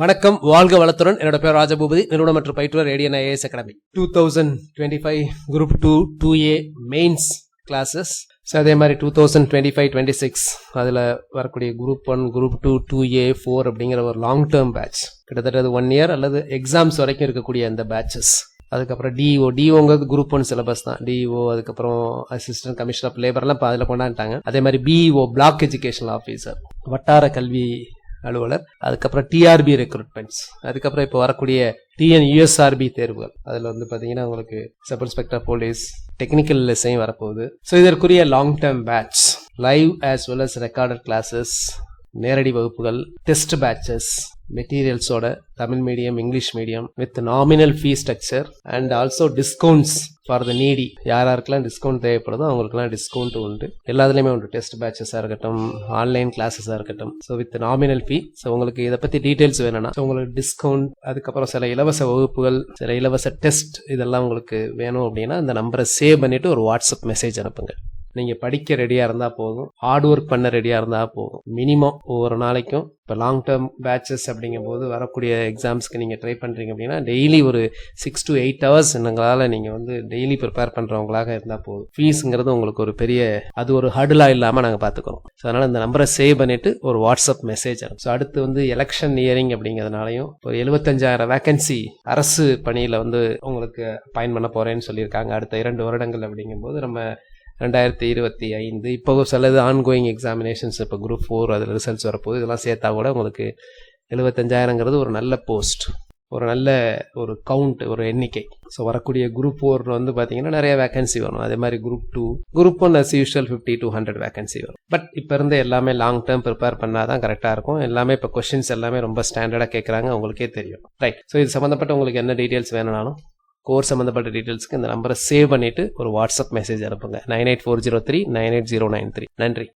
வணக்கம் வாழ்க வளத்துடன். என்னோட பேர் ராஜபூபதி. நிறுவனம் மற்றும் பயிற்றுவர் Radian IAS academy. Two thousand twenty five group two two A mains classes so அதே மாதிரி two thousand twenty five twenty six அதில் வரக்கூடிய group one group two two A four அப்படிங்கிற ஒரு லாங் டேர்ம் பேட்ச் கிட்டத்தட்ட அது ஒன் இயர் அல்லது exams வரைக்கும் இருக்கக்கூடிய அந்த பேட்சஸ் அதுக்கப்புறம் டிஓ டிஓங்கிறது குரூப் ஒன் சிலபஸ் தான். டிஓ அதுக்கப்புறம் அசிஸ்டன்ட் கமிஷனர் ஆஃப் லேபர்லாம் இப்போ அதில் கொண்டாண்டாங்க அதே மாதிரி பிஇஓ பிளாக் எஜுகேஷனல் ஆஃபீஸர் வட்டார கல்வி அலுவலர் அதுக்கப்புறம் டிஆர்பி ரெக்ரூட்மெண்ட்ஸ் அதுக்கப்புறம் இப்போ வரக்கூடிய டிஎன் யூஎஸ்ஆர்பி தேர்வுகள். அதில் வந்து பார்த்தீங்கன்னா உங்களுக்கு சப் இன்ஸ்பெக்டர் போலீஸ் டெக்னிக்கல் லெஸ்ஸையும் வரப்போகுது. ஸோ இதற்குரிய long term batch live as well as recorded classes நேரடி வகுப்புகள் test batches மெட்டீரியல்ஸோட Tamil medium English medium with nominal fee structure and also discounts for the needy யார் யாருக்கெல்லாம் டிஸ்கவுண்ட் தேவைப்படுதோ அவங்களுக்குலாம் discount உண்டு. எல்லாத்துலேயுமே உண்டு. டெஸ்ட் பேட்சஸாக இருக்கட்டும் ஆன்லைன் கிளாஸஸாக இருக்கட்டும். So with nominal fee so உங்களுக்கு இதை பற்றி டீட்டெயில்ஸ் வேணும்னா ஸோ உங்களுக்கு டிஸ்கவுண்ட் அதுக்கப்புறம் சில இலவச வகுப்புகள் சில இலவச டெஸ்ட் இதெல்லாம் உங்களுக்கு வேணும் அப்படின்னா இந்த நம்பரை சேவ் பண்ணிவிட்டு ஒரு வாட்ஸ்அப் மெசேஜ் அனுப்புங்க. நீங்கள் படிக்க ரெடியாக இருந்தால் போதும். ஹார்ட் ஒர்க் பண்ண ரெடியாக இருந்தால் போதும். மினிமம் ஒவ்வொரு நாளைக்கும். இப்போ லாங் டேர்ம் பேட்சஸ் அப்படிங்கும்போது வரக்கூடிய எக்ஸாம்ஸ்க்கு நீங்கள் ட்ரை பண்ணுறீங்க அப்படின்னா டெய்லி ஒரு சிக்ஸ் டு எயிட் ஹவர்ஸ் என்னங்களால் நீங்கள் வந்து டெய்லி ப்ரிப்பேர் பண்ணுறவங்களாக இருந்தால் போதும். ஃபீஸுங்கிறது உங்களுக்கு ஒரு பெரிய அது ஒரு ஹடுலாக இல்லாமல் நாங்கள் பார்த்துக்குறோம் ஸோ அதனால் இந்த நம்பரை சேவ் பண்ணிவிட்டு ஒரு வாட்ஸ்அப் மெசேஜ் ஸோ அடுத்து வந்து எலெக்ஷன் இயரிங் அப்படிங்கிறதுனாலையும் ஒரு எழுபத்தஞ்சாயிரம் வேகன்சி அரசு பணியில் வந்து உங்களுக்கு பயன் பண்ண போகிறேன்னு சொல்லியிருக்காங்க. அடுத்த இரண்டு வருடங்கள் அப்படிங்கும்போது நம்ம ரெண்டாயிரத்தி இருபத்தி ஐந்து. இப்போ சிலது ஆன்கோயிங் எக்ஸாமினேஷன்ஸ் இப்போ குரூப் ஃபோர் அதில் ரிசல்ட்ஸ் வரப்போகுது. இதெல்லாம் சேர்த்தா கூட உங்களுக்கு எழுபத்தஞ்சாயிரங்கிறது ஒரு நல்ல போஸ்ட் ஒரு நல்ல ஒரு கவுண்ட் ஒரு எண்ணிக்கை. ஸோ வரக்கூடிய குரூப் ஃபோர் வந்து பார்த்தீங்கன்னா நிறைய வேகன்சி வரும். அதே மாதிரி group two group one as usual fifty two hundred vacancy வரும். பட் இப்போ இருந்து எல்லாமே லாங் டேர்ம் ப்ரிப்பேர் பண்ணால் தான் கரெக்டாக இருக்கும். எல்லாமே இப்போ கொஷின்ஸ் எல்லாமே ரொம்ப ஸ்டாண்டர்டாக கேட்குறாங்க உங்களுக்கே தெரியும். ரைட் ஸோ இது சம்மந்தப்பட்ட உங்களுக்கு என்ன டீட்டெயில்ஸ் வேணும்னாலும் கோர்ஸ் சம்மந்தப்பட்ட டீட்டெயில்ஸ்க்கு இந்த நம்பரை சேவ் பண்ணிவிட்டு ஒரு வாட்ஸ்அப் மெசேஜ் அனுப்புங்க. Nine eight four zero three nine eight zero nine three நன்றி.